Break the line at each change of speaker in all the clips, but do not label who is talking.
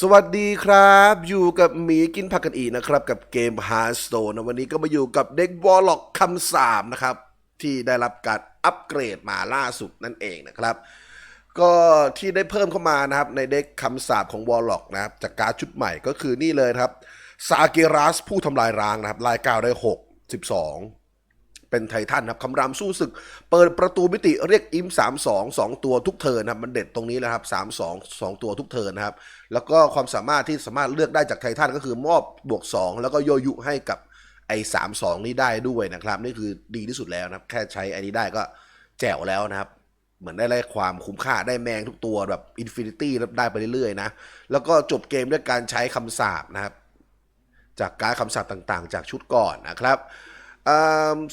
สวัสดีครับ อยู่กับหมีกินผักกันอีกนะครับ กับเกม Hearthstone นะวันนี้ก็มาอยู่กับเด็กวอลล็อกคำสามนะครับ ที่ได้รับการอัปเกรดมาล่าสุดนั่นเองนะครับ ก็ที่ได้เพิ่มเข้ามานะครับ ในเด็กคำสาปของวอลล็อกนะครับ จากการชุดใหม่ก็คือนี่เลยครับซาเกรัสผู้ทำลายร้างนะครับลายกาวได้ 6 12 เป็นไททันครับคำรามสู้ศึก เปิดประตูมิติเรียกอิมสามสองสองตัวทุกเทิร์นะครับมันเด็ดตรงนี้แหละครับสามสองสองตัวทุกเทิร์นนะครับ แล้วก็ความสามารถที่สามารถเลือกได้จากไททันก็คือมอบบวก 2 แล้วก็โยยุให้กับไอ้สามสองนี้ได้ด้วยนะครับ นี่คือดีที่สุดแล้วนะครับ แค่ใช้ไอ้นี้ได้ก็แจ๋วแล้วนะครับ เหมือนได้ได้ความคุ้มค่าได้แมงทุกตัวแบบอินฟินิตี้ได้ไปเรื่อยๆนะ แล้วก็จบเกมด้วยการใช้คำสาปนะครับ จากการคำสาปต่างๆ จากชุดก่อนนะครับ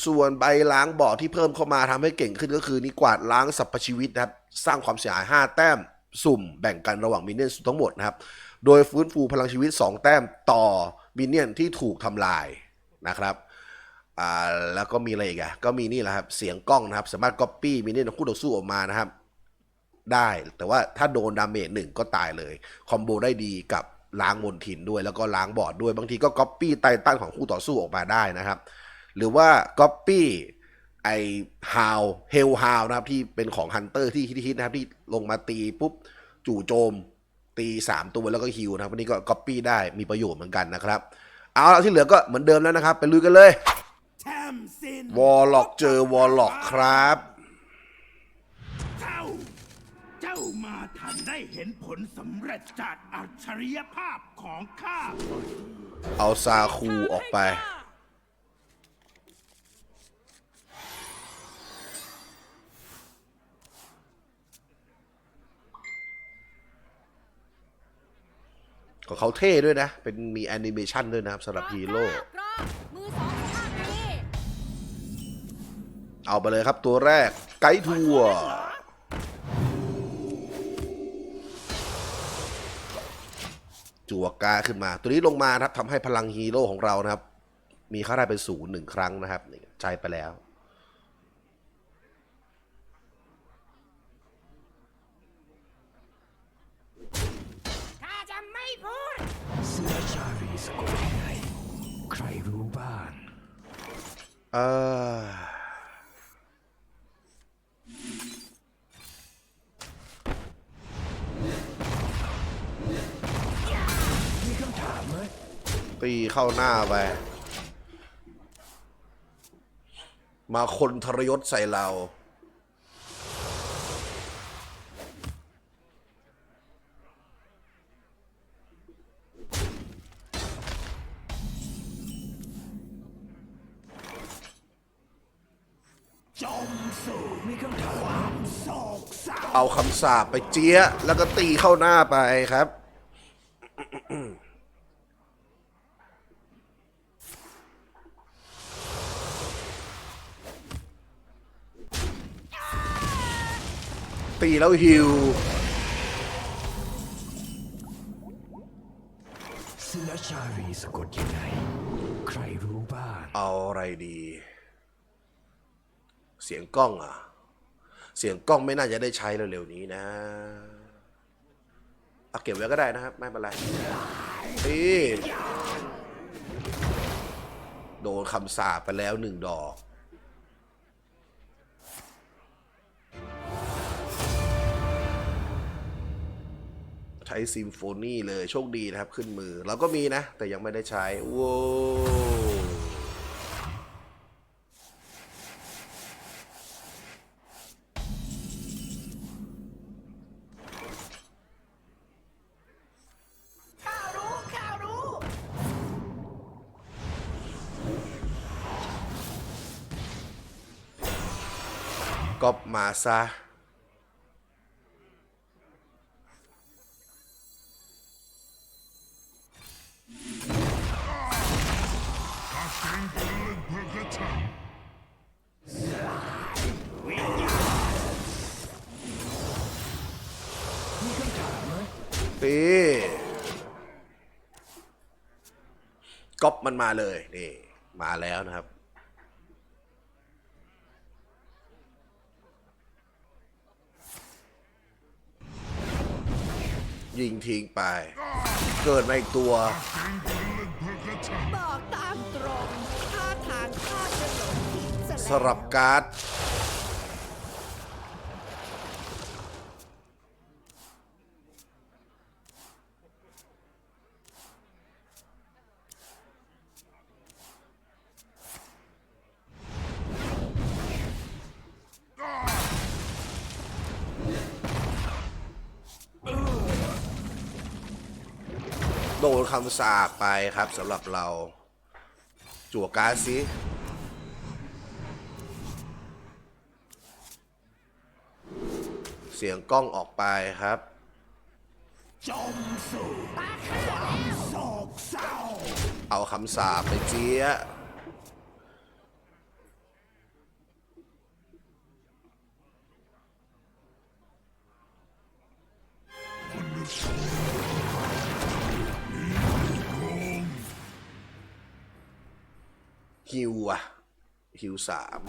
ส่วนใบล้างบ่อที่เพิ่มเข้ามาทำให้เก่งขึ้นก็คือนี่กวาดล้างสรรพชีวิตนะครับ สร้างความเสียหาย 5 แต้มสุ่มแบ่งกันระหว่างมินเนี่ยนทั้งหมดนะครับ โดยฟื้นฟูพลังชีวิต 2 แต้มต่อมินเนี่ยนที่ถูกทำลายนะครับแล้วก็มีอะไรอีกอะก็มีนี่แหละครับ เสียงกล้องนะครับ สามารถก๊อปปี้มินเนี่ยนคู่ต่อสู้ออกมานะครับ ได้แต่ว่าถ้าโดนดาเมจหนึ่งก็ตายเลยคอมโบได้ดีกับล้างมนทินด้วย แล้วก็ล้างบอดด้วยบางทีก็ก๊อปปี้ไตตันของคู่ต่อสู้ออกมาได้นะครับ หรือว่าก๊อปปี้ไอฮาวเฮลฮาวนะครับที่เป็นของฮันเตอร์ที่ฮิตๆนะครับที่ลงมาตีปุ๊บจู่โจมตี 3 ตัวแล้วก็ฮิวนะครับวันนี้ก็ก๊อปปี้ได้มีประโยชน์เหมือนกันนะครับ เอาละที่เหลือก็เหมือนเดิมแล้วนะครับ ไปลุยกันเลย
แทมซิน
วอลล็อกเจอวอลล็อกครับ
เจ้าเจ้ามาทันได้เห็นผลสำเร็จจากอัจฉริยภาพของข้า
เอาซาคูออกไป ของเขาเท่ด้วยนะ เป็นมีแอนิเมชันด้วยนะครับสำหรับฮีโร่
มือสองข้างนี้
เอาไปเลยครับตัวแรกไกด์ทัวร์จั่วกาขึ้นมา ตัวนี้ลงมาครับทำให้พลังฮีโร่ของเรานะครับ มีค่าได้เป็นศูนย์หนึ่งครั้งนะครับใช้ไปแล้ว
เอ
อตีเข้าหน้าไป มาคนทรยศใส่เรา
สา
ปไปเจี๊ยะแล้วก็ตีเข้าหน้าไปครับ ตีแล้วฮิว
เสื้อชาลีสะกดยังไงใครรู้บ้าง
เอาอะไรดี เสียงกล้องอะ เสียงกล้องไม่น่าจะได้ใช้เร็วๆนี้นะเอาเก็บไว้ก็ได้นะครับ ไม่เป็นไรนี่โดนคำสาปไปแล้วหนึ่งดอกใช้ซิมโฟนีเลยโชคดีนะครับ ขึ้นมือเราก็มีนะ แต่ยังไม่ได้ใช้ว้า วก็มาซะตีก๊อปมันมาเลยนี่มาแล้วนะครับ ยิงทิ้งไป เกิดมาอีกตัว
บอกตามตรงท่าทางข้าจะหลงผิดซะ
ส
แล้ว
ลับการ์ด โดนคำสาปไปครับสำหรับเรา จั่วการ์ดสิเสียงกล้องออกไปครับ
จมสู่ความโศกเศร้า
เอาคำสาปไปเจี๊ยะ ฮิวอะฮิวสาม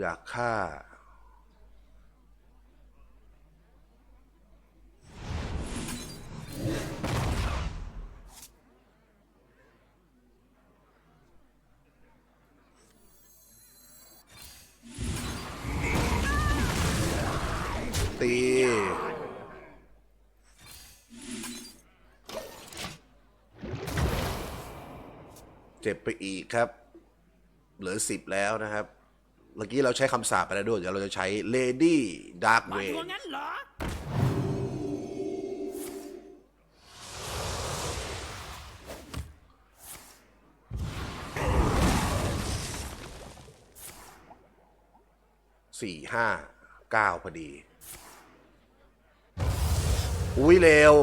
อยากฆ่า เจ็บไปอีกครับ เหลือสิบแล้วนะครับ เมื่อกี้เราใช้คำสาปไปแล้วด้วย เดี๋ยวเราจะใช้ Lady Dark
มา
Way
ตัวงั้นเหรอ
สี่ห้าเก้าพอดี อุ้ยเร็ว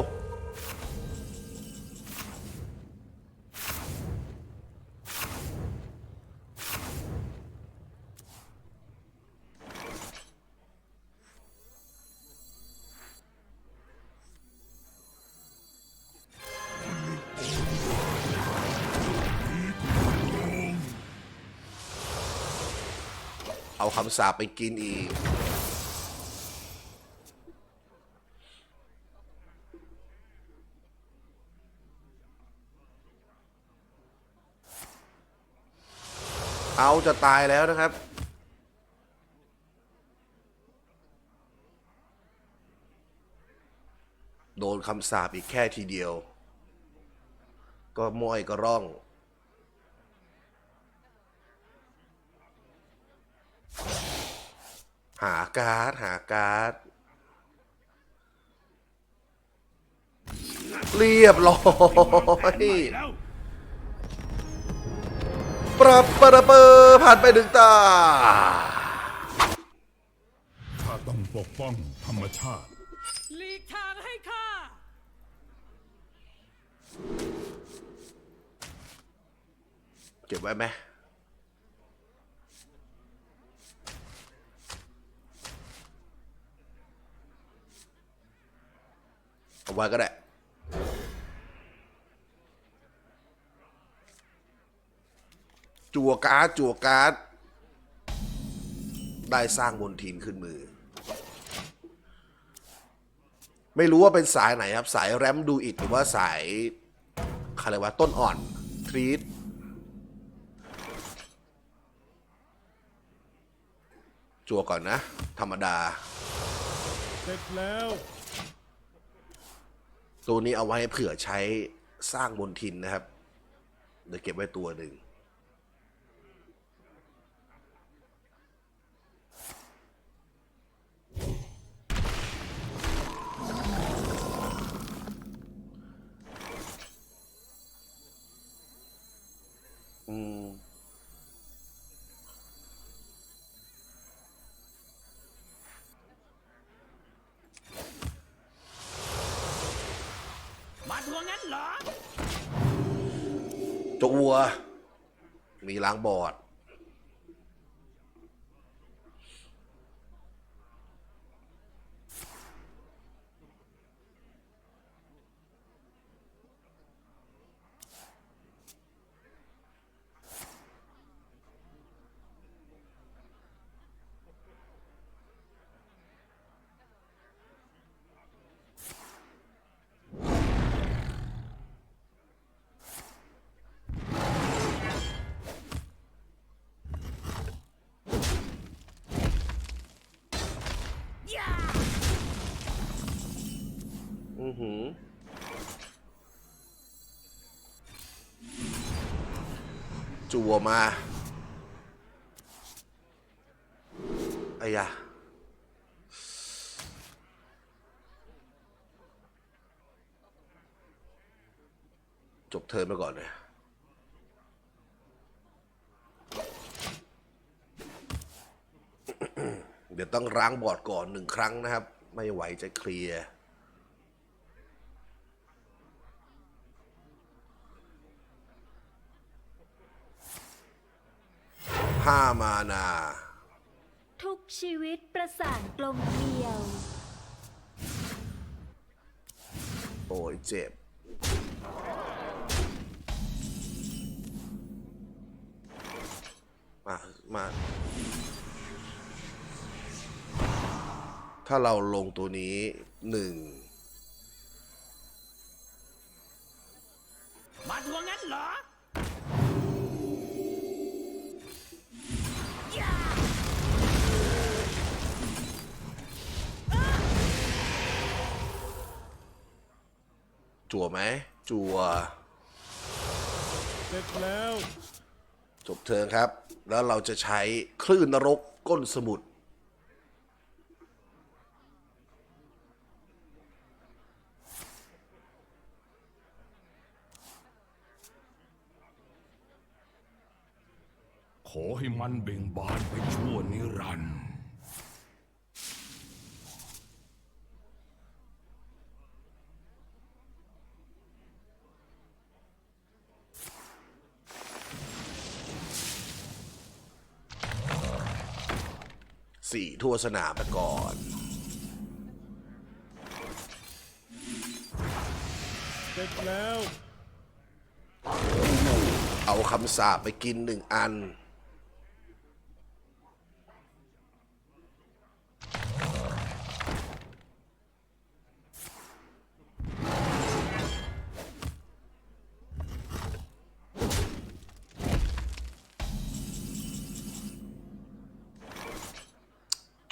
เอาคำสาปไปกินอีก เอาจะตายแล้วนะครับโดนคำสาปอีกแค่ทีเดียว ก็ม้อยก็ร่อง หาการ์ดหาการ์ดเรียบร้อย
แล้ว
ปรับปะระเปอผ่านไปหนึ่งตา
ข้าต้องปกป้องธรรมชาติ
หลีกทางให้ข้า
เก็บไว้ไหม เอาไว้ก็ได้จั่วการ์ดจั่วการ์ดได้สร้างบนทีมขึ้นมือ ไม่รู้ว่าเป็นสายไหนครับ สายแรมดูอิดหรือว่าสายอะไรวะต้นอ่อนทรีตจั่วก่อนนะ ธรรมดา
เสร็จแล้ว
ตัวนี้เอาไว้เผื่อใช้สร้างบนทินนะครับ เดี๋ยวเก็บไว้ตัวหนึ่ง
ตัว
มีล้างบอด หือ จัวมาไอ้ยะจบเทิร์นไปก่อนเลยเดี๋ยวต้องล้างบอร์ดก่อนหนึ่งครั้งนะครับ ไม่ไหวจะเคลียร์ ห้ามานา
ทุกชีวิตประสานกลมเกลียว
โอ้ยเจ็บ มา มา ถ้าเราลงตัวนี้หนึ่ง จั่วไหม จั่ว
เสร็จแล้ว
จบเทิร์นครับ แล้วเราจะใช้คลื่นนรกก้นสมุทร
ขอให้มันเบ่งบานไปชั่วนิรันดร์
สี่ทั่วสนามไปก่อน
เสร็จแล้ว
เอาคำสาปไปกินหนึ่งอัน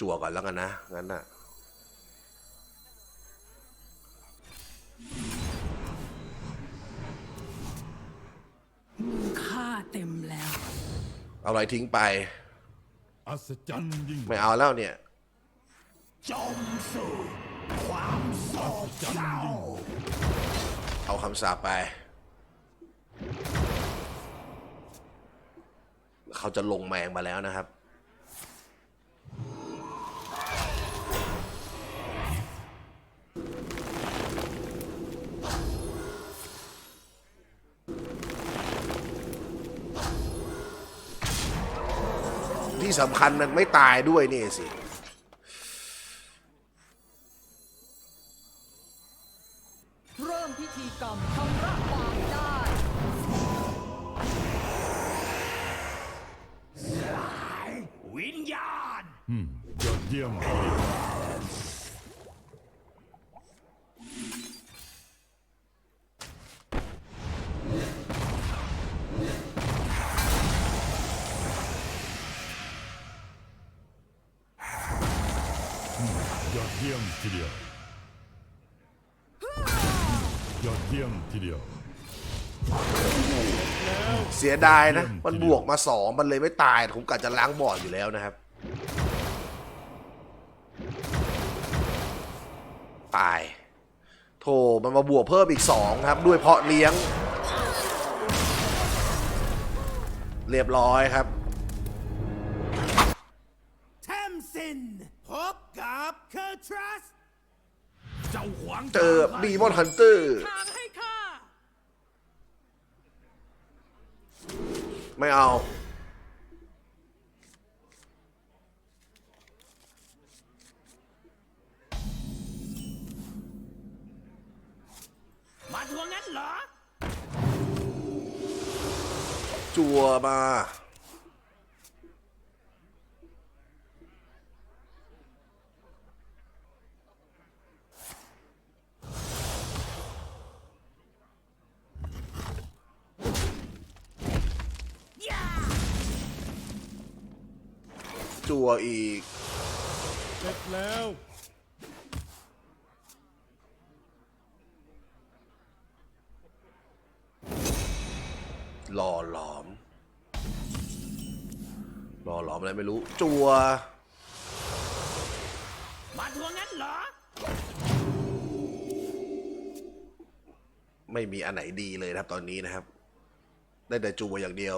จั่วก่อนแล้วกันนะ งั้นน่ะ
ค่าเต็มแล้ว
เอาอะไรทิ้งไป
อัศจรรย์ยิ่ง
ไม่เอาแล้วเนี่ย
จมสู่ความโศกเศร้า
เอาคำสาปไป เขาจะลงแมงมาแล้วนะครับ ที่สำคัญมันไม่ตายด้วยนี่สิ
อดเยี่ยมทีเดียวยอดเยี่ยมทีเดียว
เสียดายนะ มันบวกมาสองมันเลยไม่ตาย ผมกะจะล้างบอร์ดอยู่แล้วนะครับ ตาย โถมันมาบวกเพิ่มอีกสองครับ ด้วยเพาะเลี้ยง เรียบร้อยครับ
แทมซินพบ กับเคอร์ทรัส
เจ้าหวัง
เจอบีมอนฮันเตอร์
ทางให้ข้า
ไม่เอา
มาทวงงั้นเหรอ
จัวมา ตัวอีก
เสร็จแล้ว
หล่อหลอม หล่อหลอมอะไรไม่รู้ จัว
มาทวงงั้นเหรอ
ไม่มีอันไหนดีเลยครับตอนนี้นะครับ ได้แต่จัวอย่างเดียว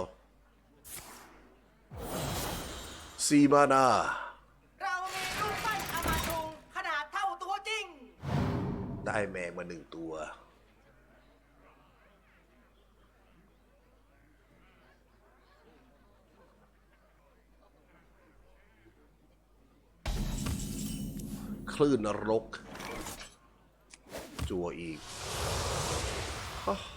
ซีมานา
เรามีรูปปั้นอามาตุงขนาดเท่าตัวจริง
ได้แมงมาหนึ่งตัว คลื่นนรก จัวอีก
แ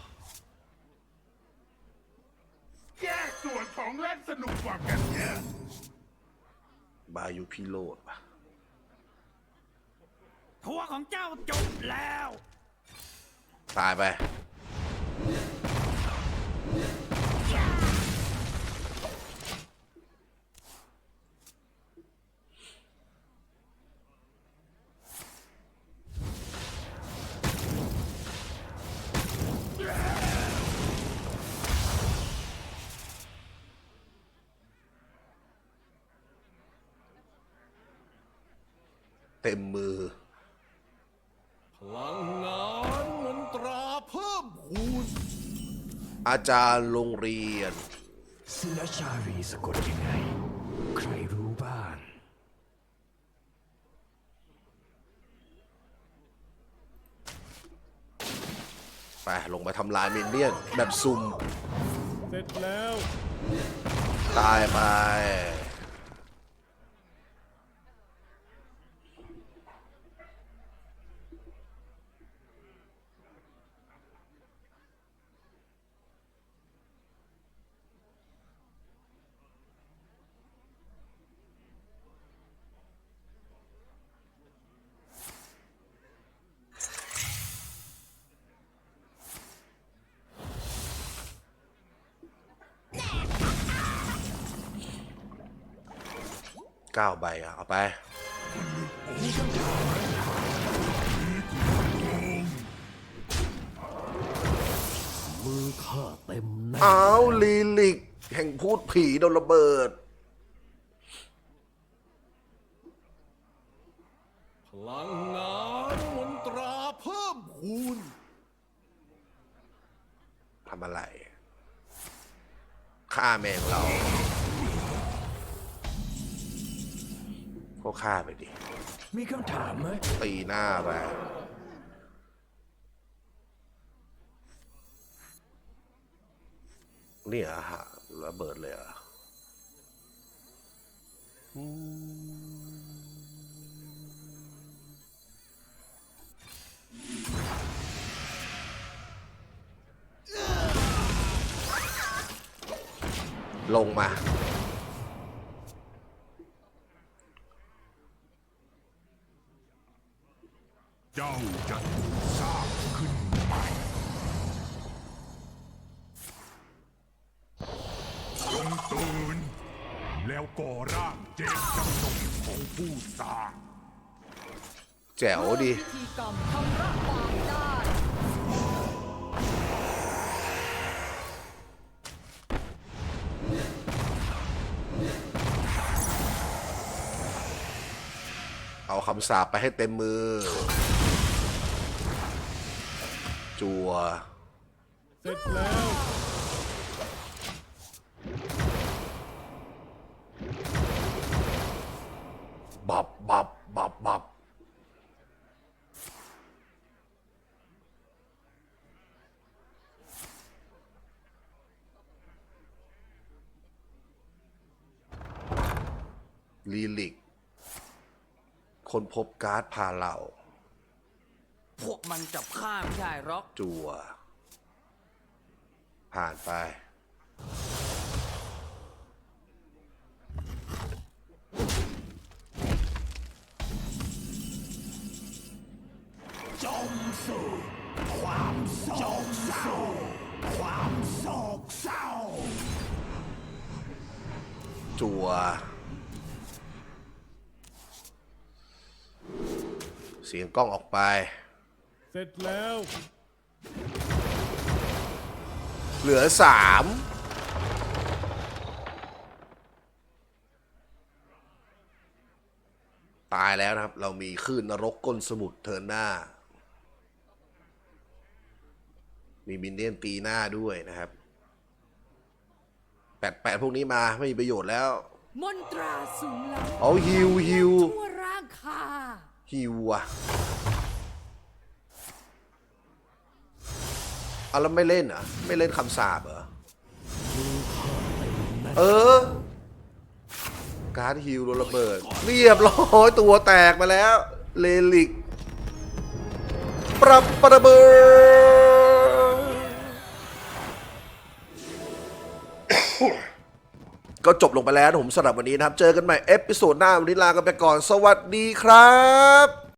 พิ
โรธปะ
ทัวร์ของเจ้าจบแล้ว
ตายไป เต็มมือ
พลังงานมนตราเพิ่มพูน
อาจารย์โรงเรียน
ศิลชารีสะกดยังไง ใครรู้บ้าง
ไป ลงไปทำลายมินเนี่ยนแบบซุ่ม
เสร็จแล้ว
ตายไป เก้าใบอะ เอาไป
มือข้าเต็มแน่
อ้าวลีลิก แห่งพูดผีโดนระเบิด
พลังงานมนตราเพิ่มพูน
ทำอะไร ฆ่าแมงเรา ก็ฆ่าไปดิ
มีคำถามไหม
ตีหน้าไปเนี่ยฮะระเบิดเลยเหรอะลงมา
เจ้าจะถูกสร้างขึ้นใหม่จงตื่นแล้วก่อร่างเจตจำนงของผู้สร้าง
แจ๋วดี
พิธีกรรมทำระบายได้
เอาคำสาปไปให้เต็มมือ จัว
เสร็จแล้ว
บับบับบับบับลีลิก คนพบการ์ดพาเรา
พวกมันจับข้าไม่ได้หรอก
จัว ผ่านไป
จงสู่ความโศกเศร้า ความโศกเศร้า
จัว เสียงกล้องออกไป
ร็จแล้ว
เหลือสามตายแล้วนะครับ เรามีคลื่นนรกก้นสมุทรเทิร์นหน้า มีมินเนี่ยนตีหน้าด้วยนะครับ แปดแปดพวกนี้มาไม่มีประโยชน์แล้ว
มนตราสูงล้
เอาฮิวฮิวำ
ทั่วร่างคา
ฮิวอะ เอาแล้วไม่เล่นเหรอไม่เล่นคำสาบเหรอเออ การ์ดฮิวโดนระเบิด เรียบร้อยตัวแตกมาแล้ว เลลิก ปรับประเบิด ก็จบลงไปแล้วนะผมสำหรับวันนี้นะครับ เจอกันใหม่ เอพิโซดหน้า วันนี้ลากันไปก่อน สวัสดีครับ